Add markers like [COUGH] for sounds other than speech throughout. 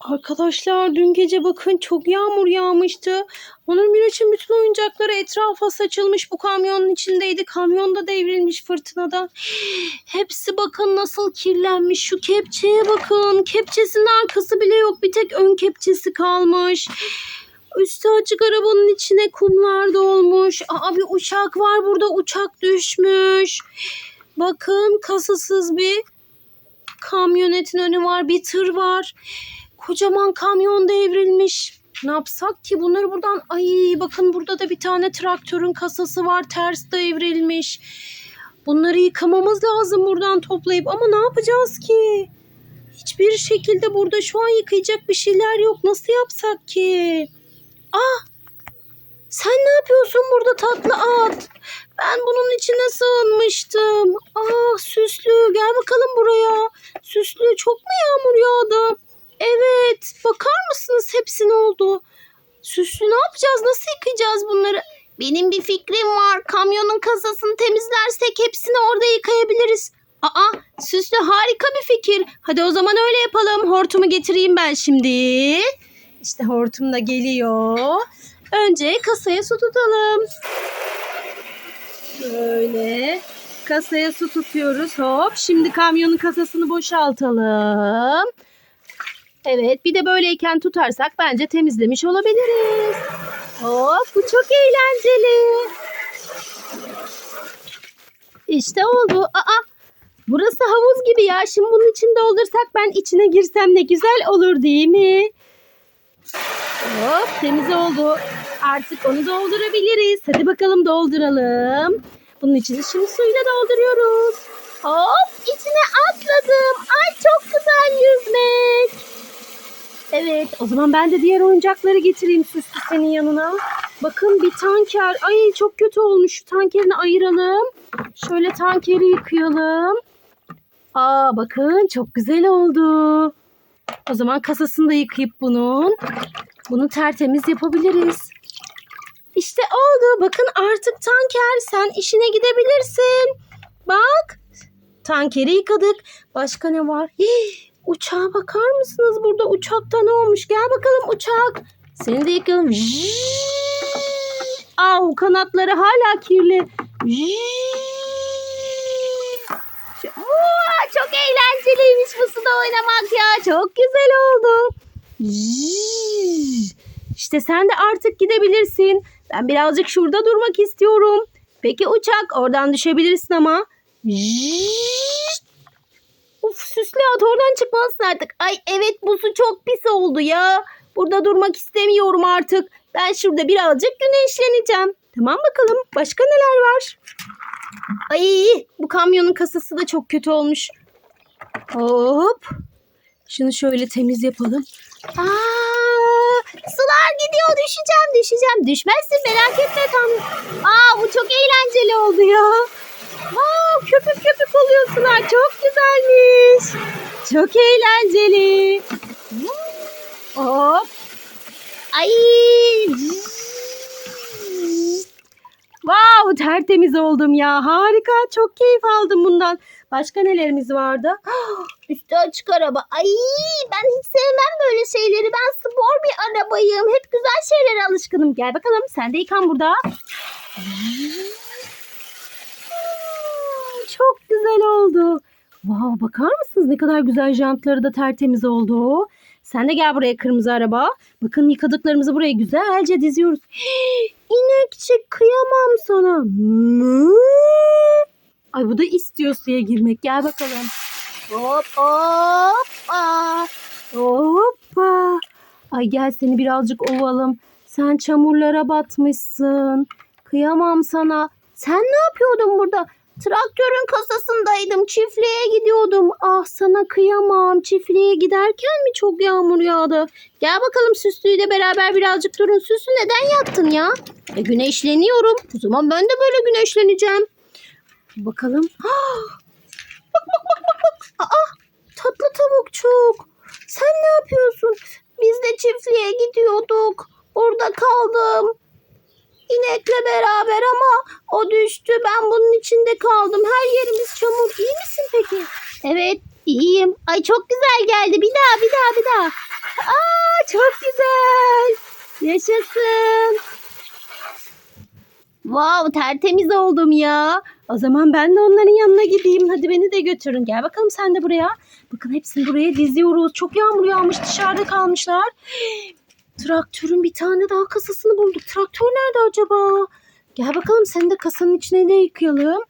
Arkadaşlar dün gece bakın çok yağmur yağmıştı. Onun Miraç'ın bütün oyuncakları etrafa saçılmış. Bu kamyonun içindeydi. Kamyon da devrilmiş fırtınadan. [GASPS] Hepsi bakın nasıl kirlenmiş. Şu kepçeye bakın. Kepçesinin arkası bile yok. Bir tek ön kepçesi kalmış. [GASPS] Üstü açık arabanın içine kumlar dolmuş. Aa bir uçak var burada. Uçak düşmüş. [GASPS] Bakın kasasız bir kamyonetin önü var. Bir tır var. Kocaman kamyon devrilmiş. Ne yapsak ki bunları buradan ay bakın burada da bir tane traktörün kasası var ters devrilmiş. Bunları yıkamamız lazım buradan toplayıp ama ne yapacağız ki? Hiçbir şekilde burada şu an yıkayacak bir şeyler yok. Nasıl yapsak ki? Ah! Sen ne yapıyorsun burada tatlı at? Ben bunun içine sığınmıştım. Ah süslü gel bakalım buraya. Süslü çok mu yağmur yağdı? Evet. Bakar mısınız hepsi ne oldu? Süslü ne yapacağız? Nasıl yıkayacağız bunları? Benim bir fikrim var. Kamyonun kasasını temizlersek hepsini orada yıkayabiliriz. Aa, Süslü harika bir fikir. Hadi o zaman öyle yapalım. Hortumu getireyim ben şimdi. İşte hortum da geliyor. Önce kasaya su tutalım. Böyle kasaya su tutuyoruz. Hop. Şimdi kamyonun kasasını boşaltalım. Evet bir de böyleyken tutarsak bence temizlemiş olabiliriz. Hop bu çok eğlenceli. İşte oldu. Aa burası havuz gibi ya. Şimdi bunun içinde doldursak ben içine girsem ne güzel olur değil mi? Hop temiz oldu. Artık onu doldurabiliriz. Hadi bakalım dolduralım. Bunun içini şimdi suyla dolduruyoruz. Hop içine atladım. Ay çok güzel yüzmek. Evet o zaman ben de diğer oyuncakları getireyim Süslü senin yanına. Bakın bir tanker. Ay çok kötü olmuş. Şu tankerini ayıralım. Şöyle tankeri yıkayalım. Aa bakın çok güzel oldu. O zaman kasasını da yıkayıp bunun. Bunu tertemiz yapabiliriz. İşte oldu. Bakın artık tanker sen işine gidebilirsin. Bak. Tankeri yıkadık. Başka ne var? Hii, uçağa bakar mısınız? Burada uçakta ne olmuş? Gel bakalım uçak. Seni de yıkayalım. Au kanatları hala kirli. Aa, çok eğlenceliymiş bu suda oynamak ya. Çok güzel oldu. İşte sen de artık gidebilirsin. Ben birazcık şurada durmak istiyorum. Peki uçak oradan düşebilirsin ama. Uf süslü at oradan çıkmalısın artık. Ay evet bu su çok pis oldu ya. Burada durmak istemiyorum artık. Ben şurada birazcık güneşleneceğim. Tamam bakalım başka neler var? Ay bu kamyonun kasası da çok kötü olmuş. Hop. Şunu şöyle temiz yapalım. Aa, sular gidiyor düşeceğim düşeceğim. Düşmezsin merak etme tam. Aa bu çok eğlenceli oldu ya. Aa, köpük köpük oluyor sular çok güzelmiş. Çok eğlenceli. Hop. Ay. Wow tertemiz oldum ya harika çok keyif aldım bundan. Başka nelerimiz vardı? [GASPS] Üstü açık araba. Ay ben hiç sevmem böyle şeyleri. Ben spor bir arabayım. Hep güzel şeylere alışkınım. Gel bakalım sen de yıkan burada. Güzel oldu. Wow bakar mısınız ne kadar güzel jantları da tertemiz oldu. Sen de gel buraya kırmızı araba. Bakın yıkadıklarımızı buraya güzelce diziyoruz. [GASPS] Hii, kıyamam sana. Ay bu da istiyor suya girmek. Gel bakalım. Hop hoppa. Hoppa. Ay gel seni birazcık ovalım. Sen çamurlara batmışsın. Kıyamam sana. Sen ne yapıyordun burada? Traktörün kasasındaydım. Çiftliğe gidiyordum. Ah sana kıyamam. Çiftliğe giderken mi çok yağmur yağdı? Gel bakalım Süslü'yle beraber birazcık durun. Süslü neden yattın ya? E güneşleniyorum. O zaman ben de böyle güneşleneceğim. Bakalım. Ah! Bak bak bak bak bak. Aa, tatlı tavukçuk. Sen ne yapıyorsun? Biz de çiftliğe gidiyorduk. Orada kaldım. İnekle beraber ama o düştü. Ben bunun içinde kaldım. Her yerimiz çamur. İyi misin peki? Evet iyiyim. Ay çok güzel geldi. Bir daha bir daha bir daha. çok güzel. Yaşasın. Wow tertemiz oldum ya. O zaman ben de onların yanına gideyim. Hadi beni de götürün. Gel bakalım sen de buraya. Bakın hepsini buraya diziyoruz. Çok yağmur yağmış dışarıda kalmışlar. Traktörün bir tane daha kasasını bulduk. Traktör nerede acaba? Gel bakalım seni de kasanın içine de yıkayalım.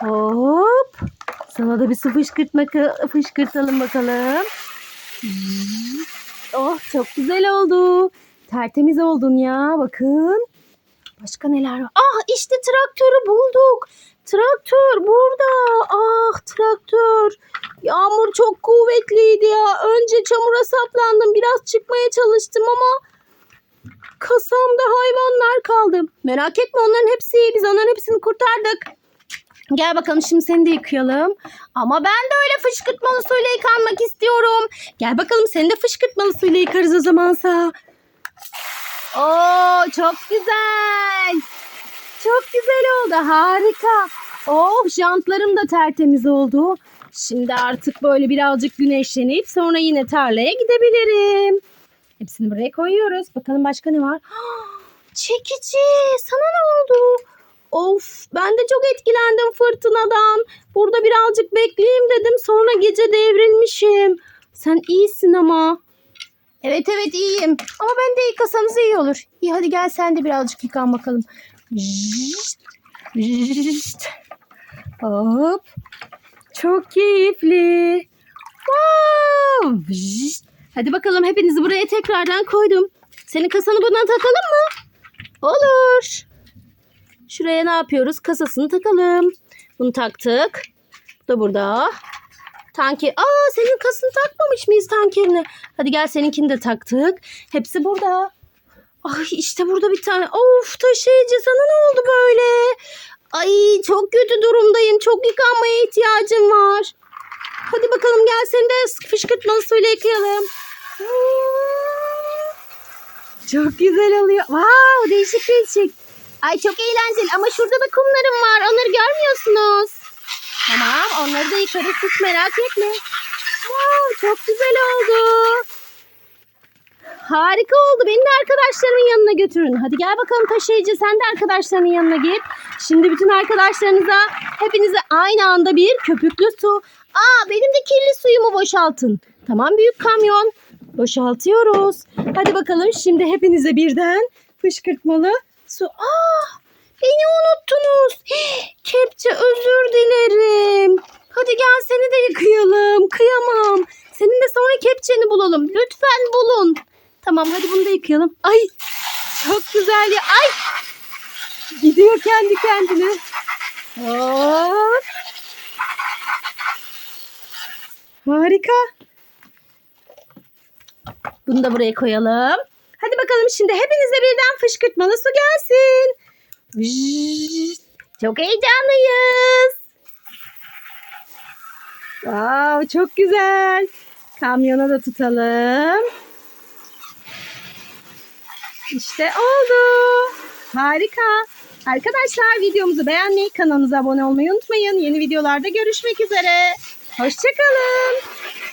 Hop. Sana da bir su fışkırtma fışkırtalım bakalım. Oh çok güzel oldu. Tertemiz oldun ya bakın. Başka neler var? Ah işte traktörü bulduk. Traktör burada. Ah traktör. Yağmur çok kuvvetliydi ya. Önce çamura saplandım. Biraz çıkmaya çalıştım ama kasamda hayvanlar kaldı. Merak etme onların hepsi iyi. Biz onların hepsini kurtardık. Gel bakalım şimdi seni de yıkayalım. Ama ben de öyle fışkırtmalı suyla yıkanmak istiyorum. Gel bakalım seni de fışkırtmalı suyla yıkarız o zamansa. Oo çok güzel. Çok güzel oldu. Harika. Oh jantlarım da tertemiz oldu. Şimdi artık böyle birazcık güneşlenip sonra yine tarlaya gidebilirim. Hepsini buraya koyuyoruz. Bakalım başka ne var? [GASPS] Çekici. Sana ne oldu? Of ben de çok etkilendim fırtınadan. Burada birazcık bekleyeyim dedim. Sonra gece devrilmişim. Sen iyisin ama. Evet evet iyiyim. Ama ben de yıkasanız iyi olur. İyi hadi gel sen de birazcık yıkan bakalım. Jşt, jşt. Hop. Çok keyifli. Wow. Hadi bakalım hepinizi buraya tekrardan koydum. Senin kasanı buna takalım mı? Olur. Şuraya ne yapıyoruz? Kasasını takalım. Bunu taktık. Bu da burada. Tanker. Aa senin kasını takmamış mıyız tankerine? Hadi gel seninkini de taktık. Hepsi burada. Ay işte burada bir tane. Of taşıyıcı sana ne oldu böyle? Ay çok kötü durumdayım. Çok yıkanmaya ihtiyacım var. Hadi bakalım gel seni de fışkırtmalı suyla yıkayalım. Çok güzel oluyor. Wow değişik değişik. Ay çok eğlenceli ama şurada da kumlarım var. Onları görmüyorsunuz. Tamam onları da yıkarız hiç merak etme. Wow, çok güzel oldu. Harika oldu. Beni de arkadaşlarımın yanına götürün. Hadi gel bakalım taşıyıcı sen de arkadaşlarının yanına git. Şimdi bütün arkadaşlarınıza hepinize aynı anda bir köpüklü su. Aa benim de kirli suyumu boşaltın. Tamam büyük kamyon. Boşaltıyoruz. Hadi bakalım şimdi hepinize birden fışkırtmalı su. Aa beni unuttunuz. [GASPS] Kepçe özür dilerim. Hadi gel seni de yıkayalım. Kıyamam. Senin de sonra kepçeni bulalım. Lütfen bulun. Tamam hadi bunu da yıkayalım. Ay çok güzel ya. Ay gidiyor kendi kendine. Hop. Harika. Bunu da buraya koyalım. Hadi bakalım şimdi hepinize birden fışkırtmalı su gelsin. Çok heyecanlıyız. Wow, çok güzel. Kamyona da tutalım. İşte oldu. Harika. Arkadaşlar videomuzu beğenmeyi, kanalımıza abone olmayı unutmayın. Yeni videolarda görüşmek üzere. Hoşçakalın.